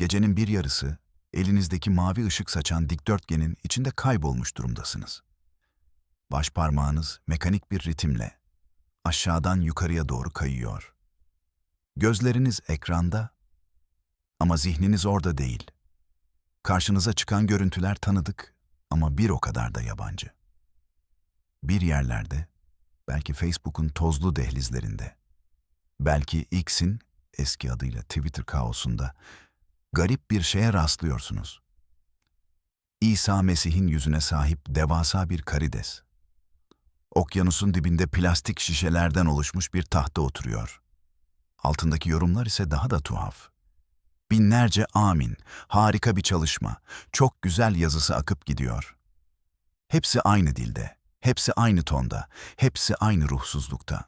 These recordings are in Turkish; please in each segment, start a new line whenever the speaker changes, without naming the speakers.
Gecenin bir yarısı elinizdeki mavi ışık saçan dikdörtgenin içinde kaybolmuş durumdasınız. Baş parmağınız mekanik bir ritimle aşağıdan yukarıya doğru kayıyor. Gözleriniz ekranda ama zihniniz orada değil. Karşınıza çıkan görüntüler tanıdık ama bir o kadar da yabancı. Bir yerlerde, belki Facebook'un tozlu dehlizlerinde, belki X'in eski adıyla Twitter kaosunda garip bir şeye rastlıyorsunuz. İsa Mesih'in yüzüne sahip devasa bir karides. Okyanusun dibinde plastik şişelerden oluşmuş bir tahta oturuyor. Altındaki yorumlar ise daha da tuhaf. Binlerce amin, harika bir çalışma, çok güzel yazısı akıp gidiyor. Hepsi aynı dilde, hepsi aynı tonda, hepsi aynı ruhsuzlukta.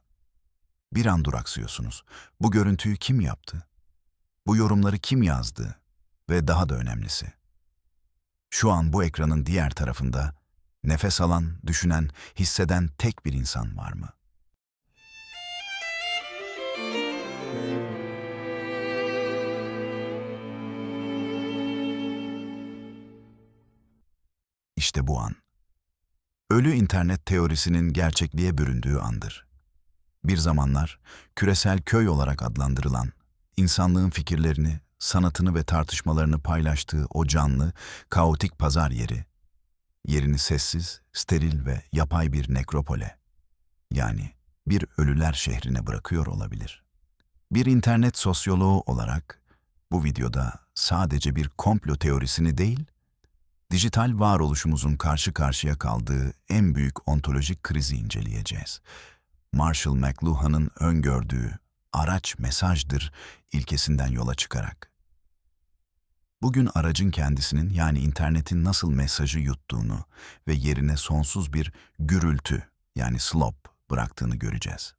Bir an duraksıyorsunuz. Bu görüntüyü kim yaptı? Bu yorumları kim yazdı? Ve daha da önemlisi. Şu an bu ekranın diğer tarafında nefes alan, düşünen, hisseden tek bir insan var mı? İşte bu an. Ölü internet teorisinin gerçekliğe büründüğü andır. Bir zamanlar küresel köy olarak adlandırılan, insanlığın fikirlerini, sanatını ve tartışmalarını paylaştığı o canlı, kaotik pazar yeri, yerini sessiz, steril ve yapay bir nekropole, yani bir ölüler şehrine bırakıyor olabilir. Bir internet sosyoloğu olarak bu videoda sadece bir komplo teorisini değil, dijital varoluşumuzun karşı karşıya kaldığı en büyük ontolojik krizi inceleyeceğiz. Marshall McLuhan'ın öngördüğü araç mesajdır ilkesinden yola çıkarak. Bugün aracın kendisinin yani internetin nasıl mesajı yuttuğunu ve yerine sonsuz bir gürültü yani slop bıraktığını göreceğiz.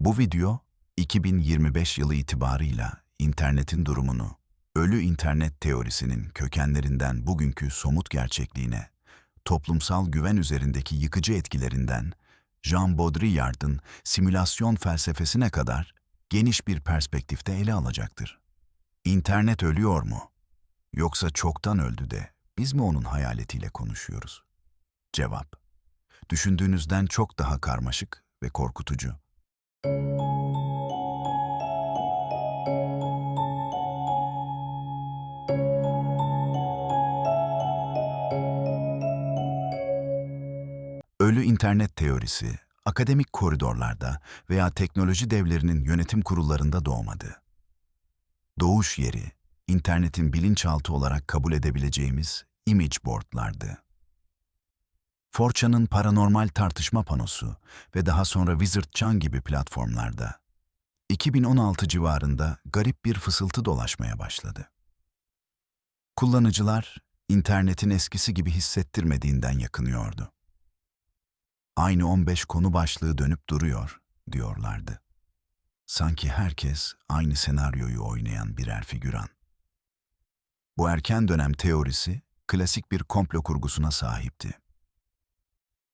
Bu video 2025 yılı itibarıyla internetin durumunu, ölü internet teorisinin kökenlerinden bugünkü somut gerçekliğine, toplumsal güven üzerindeki yıkıcı etkilerinden Jean Baudrillard'ın simülasyon felsefesine kadar geniş bir perspektifte ele alacaktır. İnternet ölüyor mu? Yoksa çoktan öldü de biz mi onun hayaletiyle konuşuyoruz? Cevap: Düşündüğünüzden çok daha karmaşık ve korkutucu. İnternet teorisi, akademik koridorlarda veya teknoloji devlerinin yönetim kurullarında doğmadı. Doğuş yeri, internetin bilinçaltı olarak kabul edebileceğimiz image boardlardı. 4chan'ın paranormal tartışma panosu ve daha sonra Wizard Chan gibi platformlarda 2016 civarında garip bir fısıltı dolaşmaya başladı. Kullanıcılar internetin eskisi gibi hissettirmediğinden yakınıyordu. Aynı 15 konu başlığı dönüp duruyor diyorlardı. Sanki herkes aynı senaryoyu oynayan birer figüran. Bu erken dönem teorisi klasik bir komplo kurgusuna sahipti.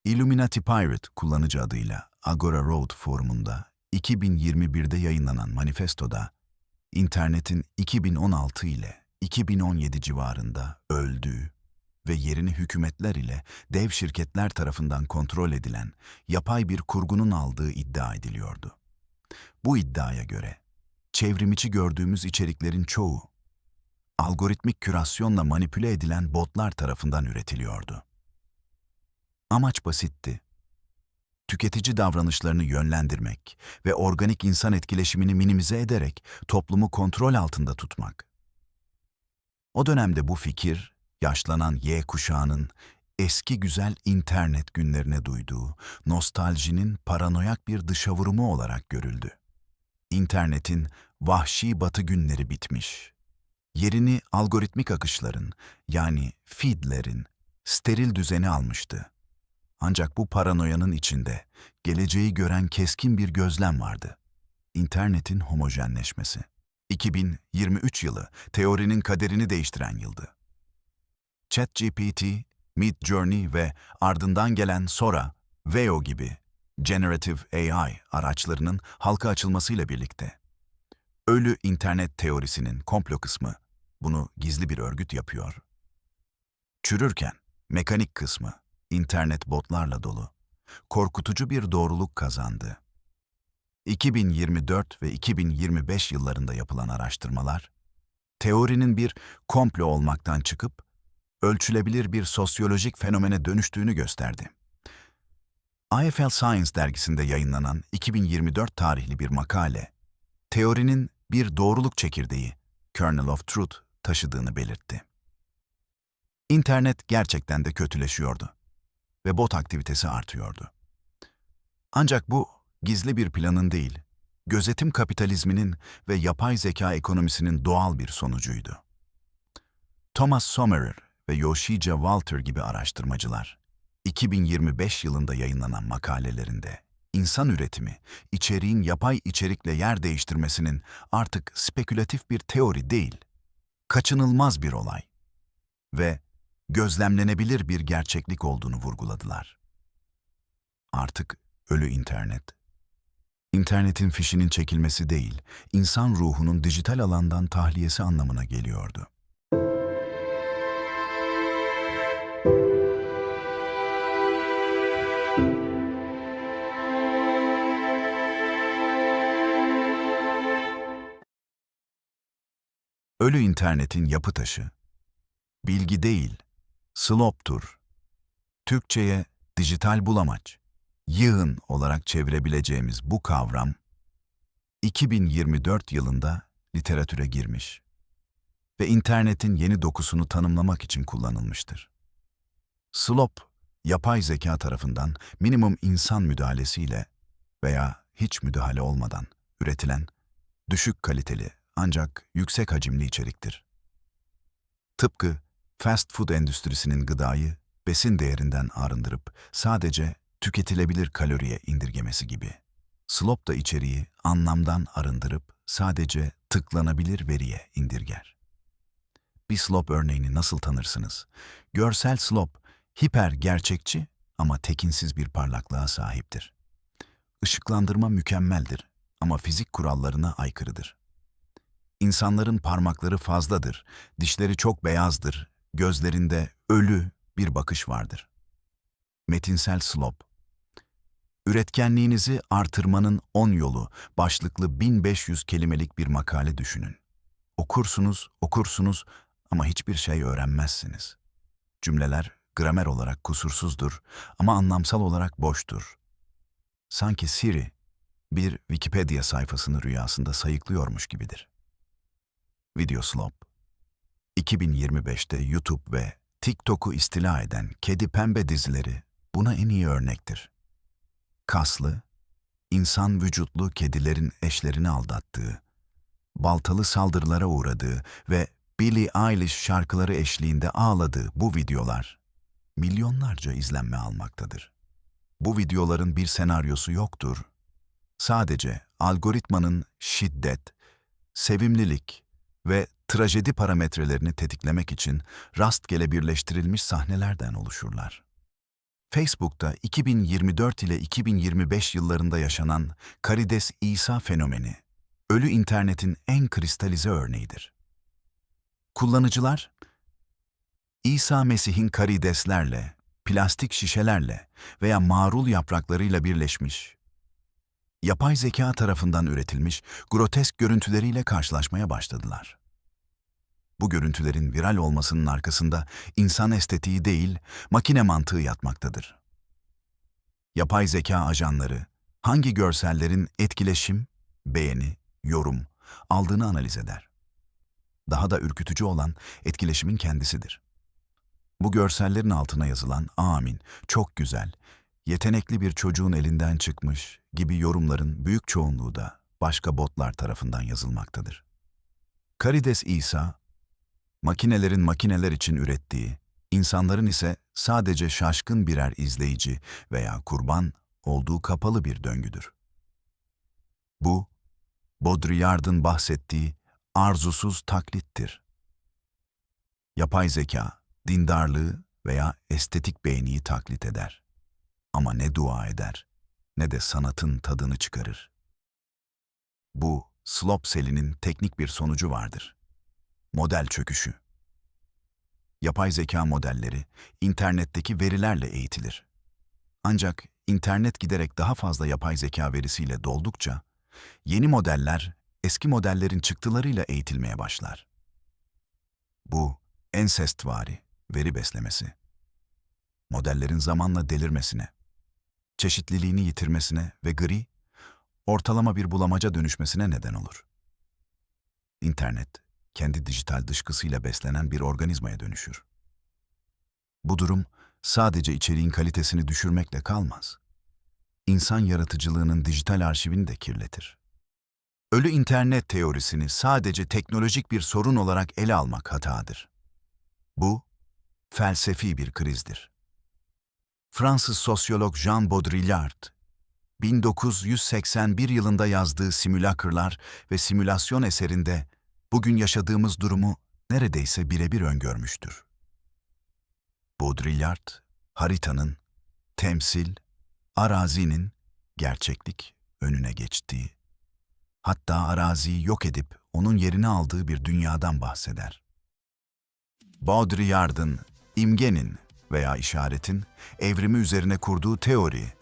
Illuminati Pirate kullanıcı adıyla Agora Road forumunda 2021'de yayınlanan manifestoda internetin 2016 ile 2017 civarında öldüğü ve yerini hükümetler ile dev şirketler tarafından kontrol edilen yapay bir kurgunun aldığı iddia ediliyordu. Bu iddiaya göre çevrimiçi gördüğümüz içeriklerin çoğu algoritmik kürasyonla manipüle edilen botlar tarafından üretiliyordu. Amaç basitti. Tüketici davranışlarını yönlendirmek ve organik insan etkileşimini minimize ederek toplumu kontrol altında tutmak. O dönemde bu fikir, yaşlanan Y kuşağının eski güzel internet günlerine duyduğu nostaljinin paranoyak bir dışavurumu olarak görüldü. İnternetin vahşi batı günleri bitmiş. Yerini algoritmik akışların yani feedlerin steril düzeni almıştı. Ancak bu paranoyanın içinde geleceği gören keskin bir gözlem vardı. İnternetin homojenleşmesi. 2023 yılı teorinin kaderini değiştiren yıldı. ChatGPT, Midjourney ve ardından gelen Sora, Veo gibi Generative AI araçlarının halka açılmasıyla birlikte Ölü internet teorisinin komplo kısmı bunu gizli bir örgüt yapıyor. Çürürken mekanik kısmı internet botlarla dolu. Korkutucu bir doğruluk kazandı. 2024 ve 2025 yıllarında yapılan araştırmalar, teorinin bir komplo olmaktan çıkıp ölçülebilir bir sosyolojik fenomene dönüştüğünü gösterdi. IFL Science dergisinde yayınlanan 2024 tarihli bir makale, teorinin bir doğruluk çekirdeği, kernel of truth, taşıdığını belirtti. İnternet gerçekten de kötüleşiyordu ve bot aktivitesi artıyordu. Ancak bu gizli bir planın değil, gözetim kapitalizminin ve yapay zeka ekonomisinin doğal bir sonucuydu. Thomas Sommerer ve Yoshija Walter gibi araştırmacılar, 2025 yılında yayınlanan makalelerinde insan üretimi, içeriğin yapay içerikle yer değiştirmesinin artık spekülatif bir teori değil, kaçınılmaz bir olay ve gözlemlenebilir bir gerçeklik olduğunu vurguladılar. Artık ölü internet, internetin fişinin çekilmesi değil, insan ruhunun dijital alandan tahliyesi anlamına geliyordu. Ölü internetin yapı taşı, bilgi değil, sloptur. Türkçe'ye dijital bulamaç, yığın olarak çevirebileceğimiz bu kavram, 2024 yılında literatüre girmiş ve internetin yeni dokusunu tanımlamak için kullanılmıştır. Slop, yapay zeka tarafından minimum insan müdahalesiyle veya hiç müdahale olmadan üretilen düşük kaliteli ancak yüksek hacimli içeriktir. Tıpkı fast food endüstrisinin gıdayı besin değerinden arındırıp sadece tüketilebilir kaloriye indirgemesi gibi. Slop da içeriği anlamdan arındırıp sadece tıklanabilir veriye indirger. Bir slop örneğini nasıl tanırsınız? Görsel slop, hiper gerçekçi ama tekinsiz bir parlaklığa sahiptir. Işıklandırma mükemmeldir ama fizik kurallarına aykırıdır. İnsanların parmakları fazladır, dişleri çok beyazdır, gözlerinde ölü bir bakış vardır. Metinsel slop Üretkenliğinizi artırmanın 10 yolu başlıklı 1500 kelimelik bir makale düşünün. Okursunuz, okursunuz ama hiçbir şey öğrenmezsiniz. Cümleler gramer olarak kusursuzdur ama anlamsal olarak boştur. Sanki Siri bir Wikipedia sayfasını rüyasında sayıklıyormuş gibidir. Video Slop 2025'te YouTube ve TikTok'u istila eden kedi pembe dizileri buna en iyi örnektir. Kaslı, insan vücutlu kedilerin eşlerini aldattığı, baltalı saldırılara uğradığı ve Billie Eilish şarkıları eşliğinde ağladığı bu videolar milyonlarca izlenme almaktadır. Bu videoların bir senaryosu yoktur. Sadece algoritmanın şiddet, sevimlilik ve trajedi parametrelerini tetiklemek için rastgele birleştirilmiş sahnelerden oluşurlar. Facebook'ta 2024 ile 2025 yıllarında yaşanan Karides İsa fenomeni, ölü internetin en kristalize örneğidir. Kullanıcılar, İsa Mesih'in karideslerle, plastik şişelerle veya marul yapraklarıyla birleşmiş, yapay zeka tarafından üretilmiş grotesk görüntüleriyle karşılaşmaya başladılar. Bu görüntülerin viral olmasının arkasında insan estetiği değil, makine mantığı yatmaktadır. Yapay zeka ajanları hangi görsellerin etkileşim, beğeni, yorum aldığını analiz eder. Daha da ürkütücü olan etkileşimin kendisidir. Bu görsellerin altına yazılan amin, çok güzel, yetenekli bir çocuğun elinden çıkmış gibi yorumların büyük çoğunluğu da başka botlar tarafından yazılmaktadır. Karides İsa, makinelerin makineler için ürettiği, insanların ise sadece şaşkın birer izleyici veya kurban olduğu kapalı bir döngüdür. Bu, Baudrillard'ın bahsettiği arzusuz taklittir. Yapay zeka, dindarlığı veya estetik beğeniyi taklit eder. Ama ne dua eder, ne de sanatın tadını çıkarır. Bu, Slop selinin teknik bir sonucu vardır. Model çöküşü. Yapay zeka modelleri internetteki verilerle eğitilir. Ancak internet giderek daha fazla yapay zeka verisiyle doldukça yeni modeller eski modellerin çıktılarıyla eğitilmeye başlar. Bu ensestvari veri beslemesi. Modellerin zamanla delirmesine, çeşitliliğini yitirmesine ve gri, ortalama bir bulamaca dönüşmesine neden olur. İnternet, kendi dijital dışkısıyla beslenen bir organizmaya dönüşür. Bu durum sadece içeriğin kalitesini düşürmekle kalmaz. İnsan yaratıcılığının dijital arşivini de kirletir. Ölü internet teorisini sadece teknolojik bir sorun olarak ele almak hatadır. Bu, felsefi bir krizdir. Fransız sosyolog Jean Baudrillard, 1981 yılında yazdığı Simülakırlar ve Simülasyon eserinde bugün yaşadığımız durumu neredeyse birebir öngörmüştür. Baudrillard, haritanın, temsil, arazinin, gerçeklik önüne geçtiği, hatta araziyi yok edip onun yerini aldığı bir dünyadan bahseder. Baudrillard'ın, imgenin veya işaretin evrimi üzerine kurduğu teori,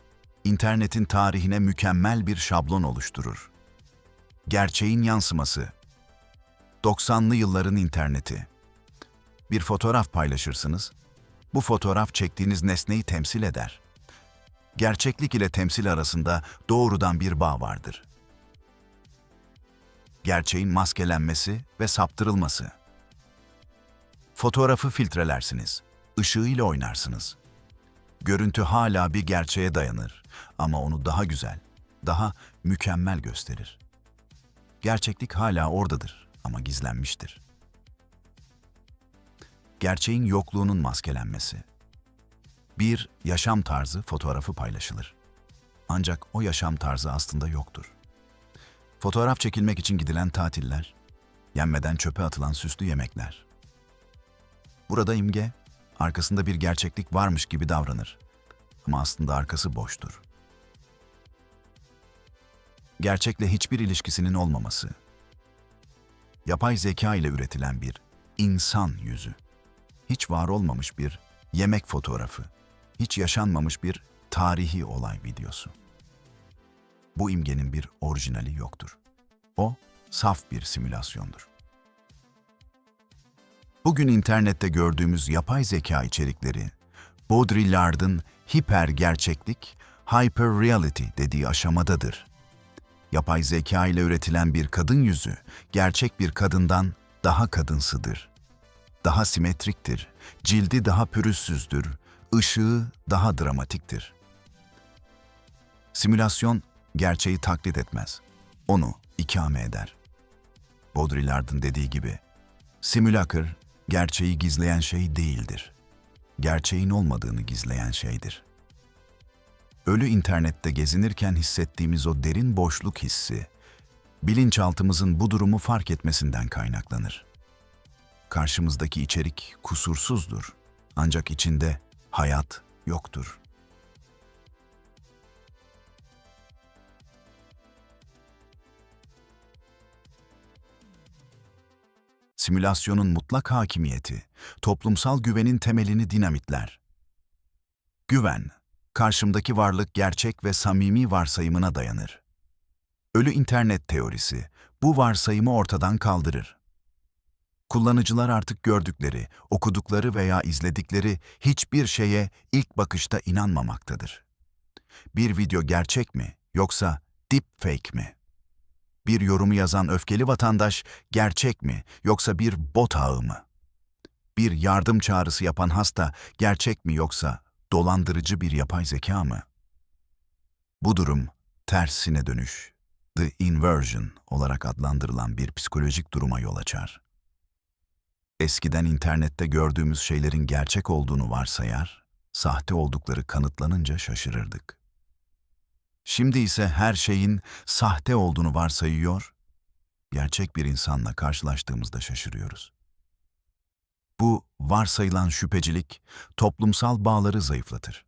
internetin tarihine mükemmel bir şablon oluşturur. Gerçeğin yansıması 90'lı yılların interneti. Bir fotoğraf paylaşırsınız. Bu fotoğraf çektiğiniz nesneyi temsil eder. Gerçeklik ile temsil arasında doğrudan bir bağ vardır. Gerçeğin maskelenmesi ve saptırılması. Fotoğrafı filtrelersiniz. Işığıyla oynarsınız. Görüntü hala bir gerçeğe dayanır ama onu daha güzel, daha mükemmel gösterir. Gerçeklik hala oradadır ama gizlenmiştir. Gerçeğin yokluğunun maskelenmesi. Bir yaşam tarzı fotoğrafı paylaşılır. Ancak o yaşam tarzı aslında yoktur. Fotoğraf çekilmek için gidilen tatiller, yenmeden çöpe atılan süslü yemekler. Burada imge, arkasında bir gerçeklik varmış gibi davranır. Ama aslında arkası boştur. Gerçekle hiçbir ilişkisinin olmaması. Yapay zeka ile üretilen bir insan yüzü. Hiç var olmamış bir yemek fotoğrafı. Hiç yaşanmamış bir tarihi olay videosu. Bu imgenin bir orijinali yoktur. O saf bir simülasyondur. Bugün internette gördüğümüz yapay zeka içerikleri, Baudrillard'ın hiper gerçeklik, hyper reality dediği aşamadadır. Yapay zeka ile üretilen bir kadın yüzü, gerçek bir kadından daha kadınsıdır. Daha simetriktir, cildi daha pürüzsüzdür, ışığı daha dramatiktir. Simülasyon gerçeği taklit etmez. Onu ikame eder. Baudrillard'ın dediği gibi, simülakır gerçeği gizleyen şey değildir. Gerçeğin olmadığını gizleyen şeydir. Ölü internette gezinirken hissettiğimiz o derin boşluk hissi, bilinçaltımızın bu durumu fark etmesinden kaynaklanır. Karşımızdaki içerik kusursuzdur ancak içinde hayat yoktur. Simülasyonun mutlak hakimiyeti, toplumsal güvenin temelini dinamitler. Güven, karşımdaki varlık gerçek ve samimi varsayımına dayanır. Ölü internet teorisi bu varsayımı ortadan kaldırır. Kullanıcılar artık gördükleri, okudukları veya izledikleri hiçbir şeye ilk bakışta inanmamaktadır. Bir video gerçek mi yoksa deepfake mi? Bir yorumu yazan öfkeli vatandaş gerçek mi yoksa bir bot ağı mı? Bir yardım çağrısı yapan hasta gerçek mi yoksa dolandırıcı bir yapay zeka mı? Bu durum tersine dönüş, the inversion olarak adlandırılan bir psikolojik duruma yol açar. Eskiden internette gördüğümüz şeylerin gerçek olduğunu varsayar, sahte oldukları kanıtlanınca şaşırırdık. Şimdi ise her şeyin sahte olduğunu varsayıyor, gerçek bir insanla karşılaştığımızda şaşırıyoruz. Bu varsayılan şüphecilik toplumsal bağları zayıflatır.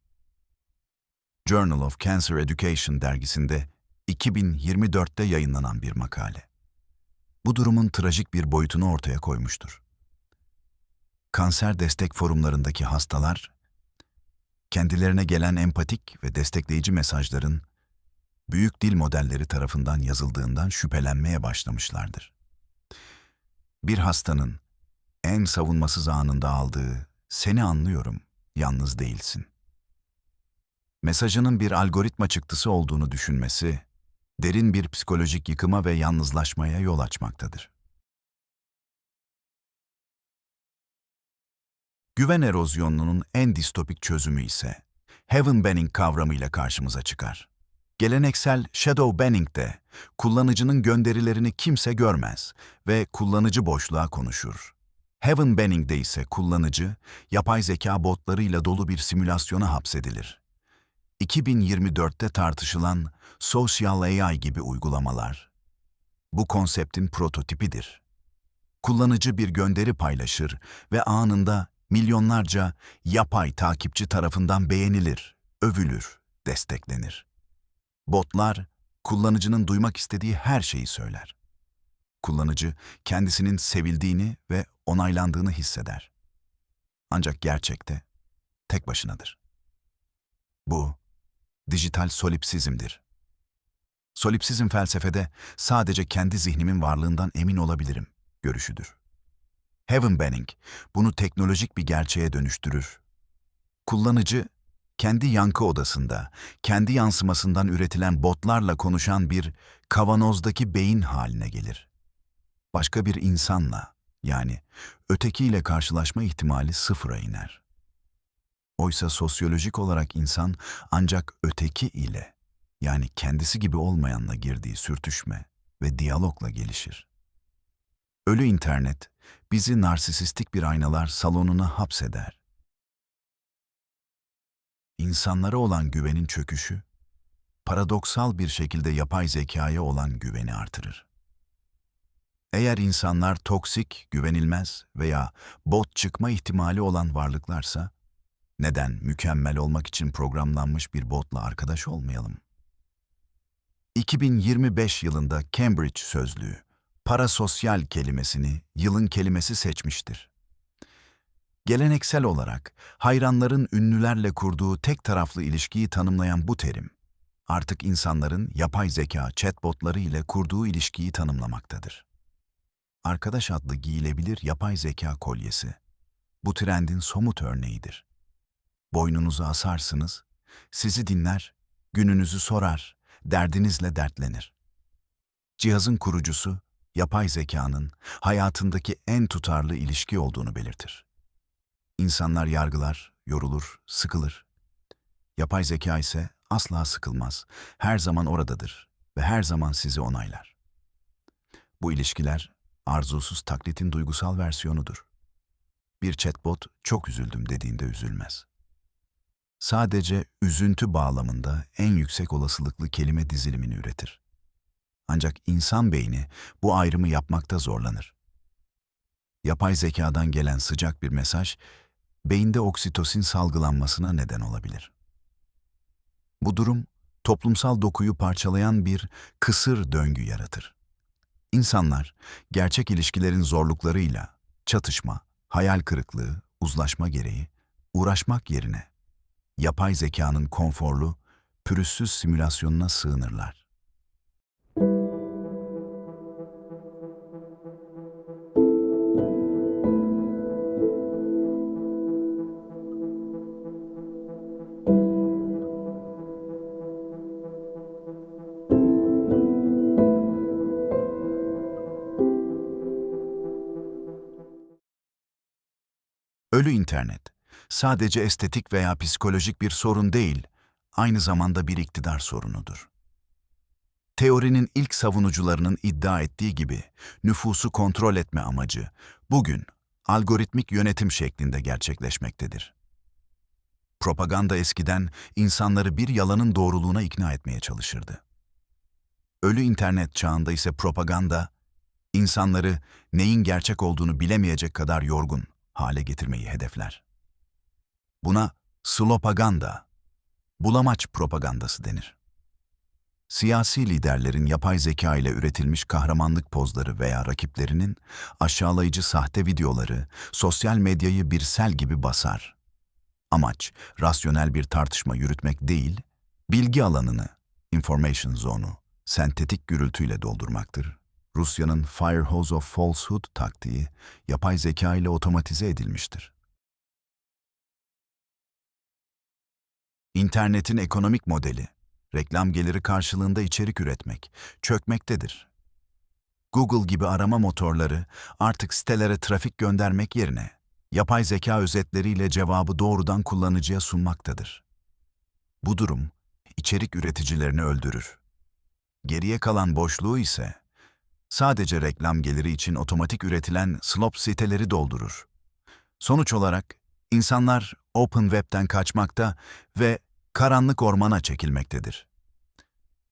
Journal of Cancer Education dergisinde 2024'te yayınlanan bir makale. bu durumun trajik bir boyutunu ortaya koymuştur. Kanser destek forumlarındaki hastalar, kendilerine gelen empatik ve destekleyici mesajların büyük dil modelleri tarafından yazıldığından şüphelenmeye başlamışlardır. Bir hastanın en savunmasız anında aldığı "Seni anlıyorum, yalnız değilsin." mesajının bir algoritma çıktısı olduğunu düşünmesi, derin bir psikolojik yıkıma ve yalnızlaşmaya yol açmaktadır. Güven erozyonunun en distopik çözümü ise heaven banning kavramıyla karşımıza çıkar. Geleneksel shadow banning'de kullanıcının gönderilerini kimse görmez ve kullanıcı boşluğa konuşur. Heaven banning'de ise kullanıcı yapay zeka botlarıyla dolu bir simülasyona hapsedilir. 2024'te tartışılan Social AI gibi uygulamalar bu konseptin prototipidir. Kullanıcı bir gönderi paylaşır ve anında milyonlarca yapay takipçi tarafından beğenilir, övülür, desteklenir. Botlar kullanıcının duymak istediği her şeyi söyler. Kullanıcı kendisinin sevildiğini ve onaylandığını hisseder. Ancak gerçekte tek başınadır. Bu dijital solipsizmdir. Solipsizm felsefede sadece kendi zihnimin varlığından emin olabilirim görüşüdür. Heaven Banning bunu teknolojik bir gerçeğe dönüştürür. Kullanıcı kendi yankı odasında, kendi yansımasından üretilen botlarla konuşan bir kavanozdaki beyin haline gelir. Başka bir insanla, yani ötekiyle karşılaşma ihtimali sıfıra iner. Oysa sosyolojik olarak insan ancak öteki ile, yani kendisi gibi olmayanla girdiği sürtüşme ve diyalogla gelişir. Ölü internet, bizi narsisistik bir aynalar salonuna hapseder. İnsanlara olan güvenin çöküşü, paradoksal bir şekilde yapay zekaya olan güveni artırır. Eğer insanlar toksik, güvenilmez veya bot çıkma ihtimali olan varlıklarsa, neden mükemmel olmak için programlanmış bir botla arkadaş olmayalım? 2025 yılında Cambridge Sözlüğü, parasosyal kelimesini yılın kelimesi seçmiştir. Geleneksel olarak hayranların ünlülerle kurduğu tek taraflı ilişkiyi tanımlayan bu terim, artık insanların yapay zeka chatbotları ile kurduğu ilişkiyi tanımlamaktadır. Arkadaş adlı giyilebilir yapay zeka kolyesi, bu trendin somut örneğidir. Boynunuzu asarsınız, sizi dinler, gününüzü sorar, derdinizle dertlenir. Cihazın kurucusu, yapay zekanın hayatındaki en tutarlı ilişki olduğunu belirtir. İnsanlar yargılar, yorulur, sıkılır. Yapay zeka ise asla sıkılmaz, her zaman oradadır ve her zaman sizi onaylar. Bu ilişkiler arzusuz taklitin duygusal versiyonudur. Bir chatbot çok üzüldüm dediğinde üzülmez. Sadece üzüntü bağlamında en yüksek olasılıklı kelime dizilimini üretir. Ancak insan beyni bu ayrımı yapmakta zorlanır. Yapay zekadan gelen sıcak bir mesaj, beyinde oksitosin salgılanmasına neden olabilir. Bu durum, toplumsal dokuyu parçalayan bir kısır döngü yaratır. İnsanlar, gerçek ilişkilerin zorluklarıyla, çatışma, hayal kırıklığı, uzlaşma gereği, uğraşmak yerine, yapay zekanın konforlu, pürüzsüz simülasyonuna sığınırlar. Ölü internet, sadece estetik veya psikolojik bir sorun değil, aynı zamanda bir iktidar sorunudur. Teorinin ilk savunucularının iddia ettiği gibi nüfusu kontrol etme amacı bugün algoritmik yönetim şeklinde gerçekleşmektedir. Propaganda eskiden insanları bir yalanın doğruluğuna ikna etmeye çalışırdı. Ölü internet çağında ise propaganda, insanları neyin gerçek olduğunu bilemeyecek kadar yorgun hale getirmeyi hedefler. Buna slopaganda, bulamaç propagandası denir. Siyasi liderlerin yapay zeka ile üretilmiş kahramanlık pozları veya rakiplerinin aşağılayıcı sahte videoları sosyal medyayı bir sel gibi basar. Amaç, rasyonel bir tartışma yürütmek değil, bilgi alanını, information zone'u, sentetik gürültüyle doldurmaktır. Rusya'nın Firehose of Falsehood taktiği, yapay zeka ile otomatize edilmiştir. İnternetin ekonomik modeli, reklam geliri karşılığında içerik üretmek, çökmektedir. Google gibi arama motorları artık sitelere trafik göndermek yerine yapay zeka özetleriyle cevabı doğrudan kullanıcıya sunmaktadır. Bu durum içerik üreticilerini öldürür. Geriye kalan boşluğu ise sadece reklam geliri için otomatik üretilen slop siteleri doldurur. Sonuç olarak insanlar Open Web'den kaçmakta ve karanlık ormana çekilmektedir.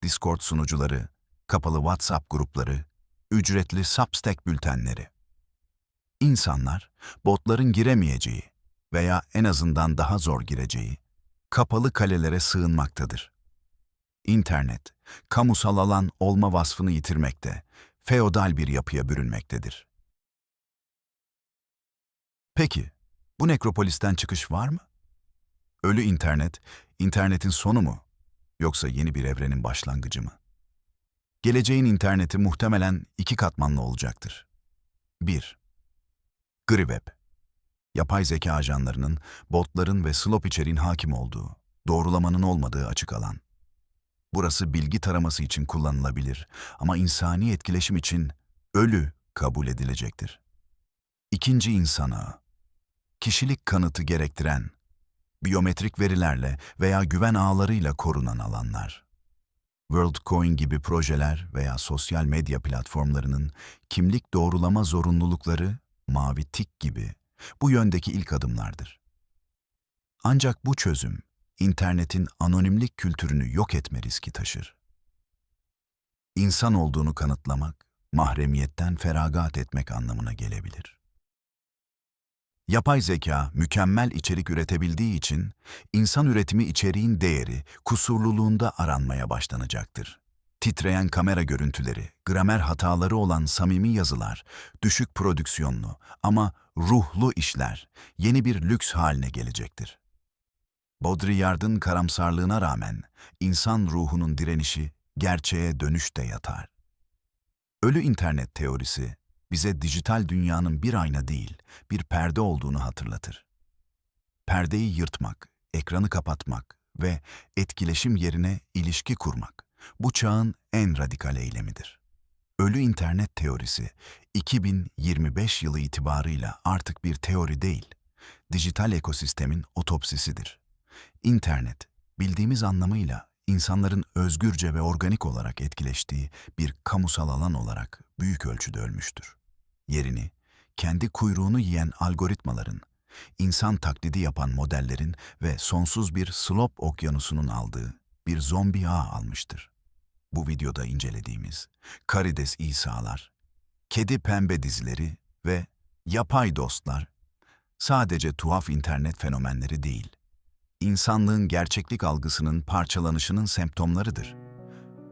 Discord sunucuları, kapalı WhatsApp grupları, ücretli Substack bültenleri. İnsanlar, botların giremeyeceği veya en azından daha zor gireceği, kapalı kalelere sığınmaktadır. İnternet, kamusal alan olma vasfını yitirmekte, feodal bir yapıya bürünmektedir. Peki, bu nekropolisten çıkış var mı? Ölü internet, internetin sonu mu? Yoksa yeni bir evrenin başlangıcı mı? Geleceğin interneti muhtemelen iki katmanlı olacaktır. 1. Gribweb Yapay zeka ajanlarının, botların ve slop içeriğin hakim olduğu, doğrulamanın olmadığı açık alan. Burası bilgi taraması için kullanılabilir ama insani etkileşim için ölü kabul edilecektir. İkinci insan ağı. Kişilik kanıtı gerektiren, biyometrik verilerle veya güven ağlarıyla korunan alanlar. WorldCoin gibi projeler veya sosyal medya platformlarının kimlik doğrulama zorunlulukları, mavi tik gibi bu yöndeki ilk adımlardır. Ancak bu çözüm, internetin anonimlik kültürünü yok etme riski taşır. İnsan olduğunu kanıtlamak, mahremiyetten feragat etmek anlamına gelebilir. Yapay zeka mükemmel içerik üretebildiği için insan üretimi içeriğin değeri kusurluluğunda aranmaya başlanacaktır. Titreyen kamera görüntüleri, gramer hataları olan samimi yazılar, düşük prodüksiyonlu ama ruhlu işler yeni bir lüks haline gelecektir. Baudrillard'ın karamsarlığına rağmen insan ruhunun direnişi gerçeğe dönüşte yatar. Ölü internet teorisi bize dijital dünyanın bir ayna değil, bir perde olduğunu hatırlatır. Perdeyi yırtmak, ekranı kapatmak ve etkileşim yerine ilişki kurmak bu çağın en radikal eylemidir. Ölü internet teorisi 2025 yılı itibarıyla artık bir teori değil, dijital ekosistemin otopsisidir. İnternet, bildiğimiz anlamıyla insanların özgürce ve organik olarak etkileştiği bir kamusal alan olarak büyük ölçüde ölmüştür. Yerini, kendi kuyruğunu yiyen algoritmaların, insan taklidi yapan modellerin ve sonsuz bir slop okyanusunun aldığı bir zombi ağ almıştır. Bu videoda incelediğimiz karides İsa'lar, kedi pembe dizileri ve yapay dostlar sadece tuhaf internet fenomenleri değil, insanlığın gerçeklik algısının parçalanışının semptomlarıdır.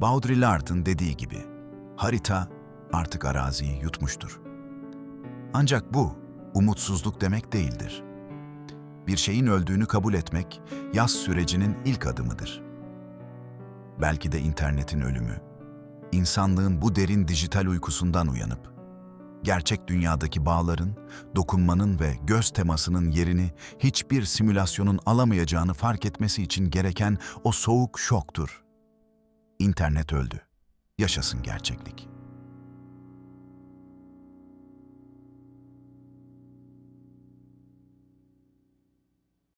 Baudrillard'ın dediği gibi, harita artık araziyi yutmuştur. Ancak bu, umutsuzluk demek değildir. Bir şeyin öldüğünü kabul etmek, yaz sürecinin ilk adımıdır. Belki de internetin ölümü, insanlığın bu derin dijital uykusundan uyanıp, gerçek dünyadaki bağların, dokunmanın ve göz temasının yerini hiçbir simülasyonun alamayacağını fark etmesi için gereken o soğuk şoktur. İnternet öldü. Yaşasın gerçeklik.